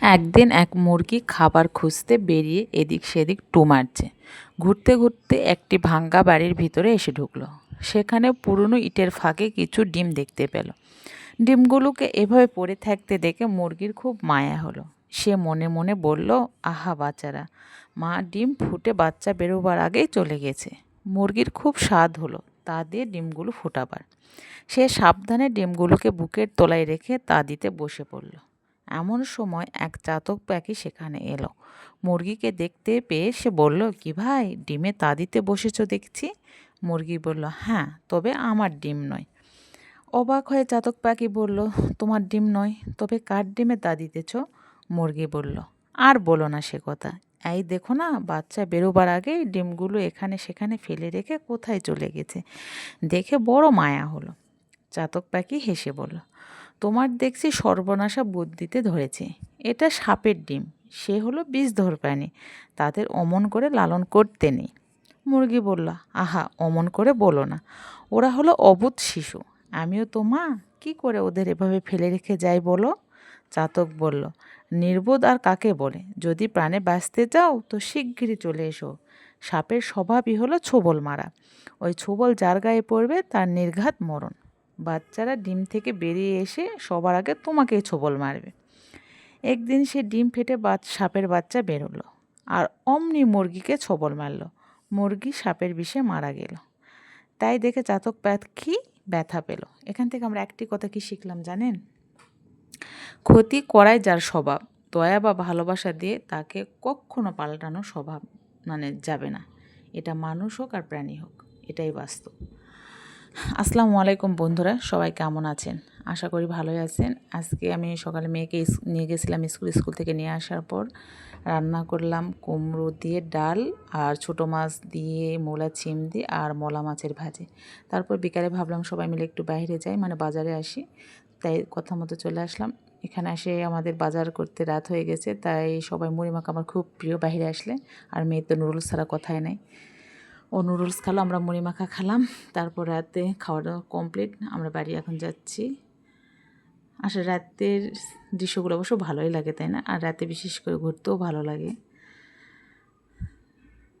একদিন এক মুরগি খাবার খুঁজতে বেরিয়ে এদিক সেদিক টু মারছে। ঘুরতে ঘুরতে একটি ভাঙ্গা বাড়ির ভিতরে এসে ঢুকলো। সেখানে পুরনো ইটের ফাঁকে কিছু ডিম দেখতে পেল। ডিমগুলোকে এভাবে পড়ে থাকতে দেখে মুরগির খুব মায়া হলো। সে মনে মনে বলল, আহা বাচ্চারা, মা ডিম ফুটে বাচ্চা বেরোবার আগেই চলে গেছে। মুরগির খুব স্বাদ হলো, তা দিয়ে ডিমগুলো ফোটাবার। সে সাবধানে ডিমগুলোকে বুকের তলায় রেখে তা দিতে বসে পড়ল। এমন সময় এক চাতক পাখি সেখানে এলো। মুরগিকে দেখতে পেয়ে সে বলল, কি ভাই, ডিমে তা দিতে বসেছো দেখছি? মুরগি বলল হ্যাঁ তবে আমার ডিম নয়। অবাক হয়ে চাতক পাখি বলল, তোমার ডিম নয়, তবে কার ডিমে তা দিতেছ? মুরগি বলল, আর বলো না সে কথা। এই দেখো না, বাচ্চা বেরোবার আগেই ডিমগুলো এখানে সেখানে ফেলে রেখে কোথায় চলে গেছে? দেখে বড় মায়া হলো। চাতক পাখি হেসে বলল তোমার দেখছি সর্বনাশা বুদ্ধিতে ধরেছে। এটা সাপের ডিম। সে হলো বিষধর প্রাণী তাদের অমন করে লালন করতে নেই। মুরগি বলল, আহা, অমন করে বলো না। ওরা হলো অবুধ শিশু। আমিও তো মা। কী করে ওদের এভাবে ফেলে রেখে যাই বলো? চাতক বলল, নির্বোধ আর কাকে বলে? যদি প্রাণে বাঁচতে চাও, তো শিগগিরই চলে এসো। সাপের স্বভাবই হলো ছোবল মারা। ওই ছোবল যার গায়ে পড়বে, তার নির্ঘাত মরণ। বাচ্চারা ডিম থেকে বেরিয়ে এসে সবার আগে তোমাকেই ছোবল মারবে। একদিন সে ডিম ফেটে সাপের বাচ্চা বেরোলো আর অমনি মুরগিকে ছোবল মারল। মুরগি সাপের বিষে মারা গেল। তাই দেখে চাতক পাখি ব্যথা পেল। এখান থেকে আমরা একটি কথা কি শিখলাম জানেন? ক্ষতি করায় যার স্বভাব। দয়া বা ভালোবাসা দিয়ে তাকে কখনো পাল্টানো স্বভাব মানে যাবে না। এটা মানুষ হোক আর প্রাণী হোক। এটাই বাস্তব। আসসালামু আলাইকুম বন্ধুরা, সবাই কেমন আছেন? আশা করি ভালোই আছেন। আজকে আমি সকালে মেয়েকে নিয়ে গেছিলাম স্কুল স্কুল থেকে নিয়ে আসার পর রান্না করলাম কুমড়ো দিয়ে ডাল আর ছোটো মাছ দিয়ে মোলা চিম দিয়ে আর মলা মাছের ভাজি। তারপর বিকালে ভাবলাম সবাই মিলে একটু বাইরে যাই মানে বাজারে আসি। তাই কথা মতো চলে আসলাম। এখানে এসে আমাদের বাজার করতে রাত হয়ে গেছে, তাই সবাই মুড়ি মাখা আমার খুব প্রিয়, বাইরে আসলে। আর মেয়ের তো নুডলস ছাড়া কথাই নেই। ও নুডলস খালো, আমরা মুড়ি মাখা খেলাম। তারপর রাতে খাওয়া দাওয়া কমপ্লিট আমরা বাড়ি এখন যাচ্ছি। আসলে রাতের দৃশ্যগুলো অবশ্য ভালোই লাগে, তাই না? আর রাতে বিশেষ করে ঘুরতেও ভালো লাগে।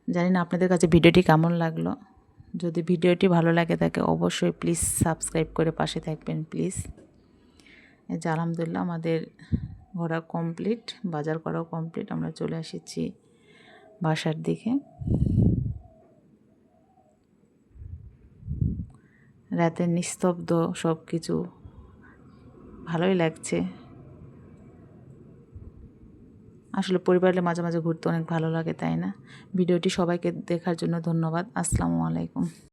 জানি না আপনাদের কাছে ভিডিওটি কেমন লাগল। যদি ভিডিওটি ভালো লাগে তাকে অবশ্যই প্লিজ সাবস্ক্রাইব করে পাশে থাকবেন প্লিজ যে আলহামদুলিল্লাহ আমাদের ঘোরা কমপ্লিট বাজার করাও কমপ্লিট আমরা চলে এসেছি বাসার দিকে। রাতে নিস্তব্ধ সব কিছু ভালোই লাগছে। আসলে পরিবারের মাঝে মাঝে ঘুরতে অনেক ভালো লাগে, তাই না? ভিডিওটি সবাইকে দেখার জন্য ধন্যবাদ। আসসালামু আলাইকুম।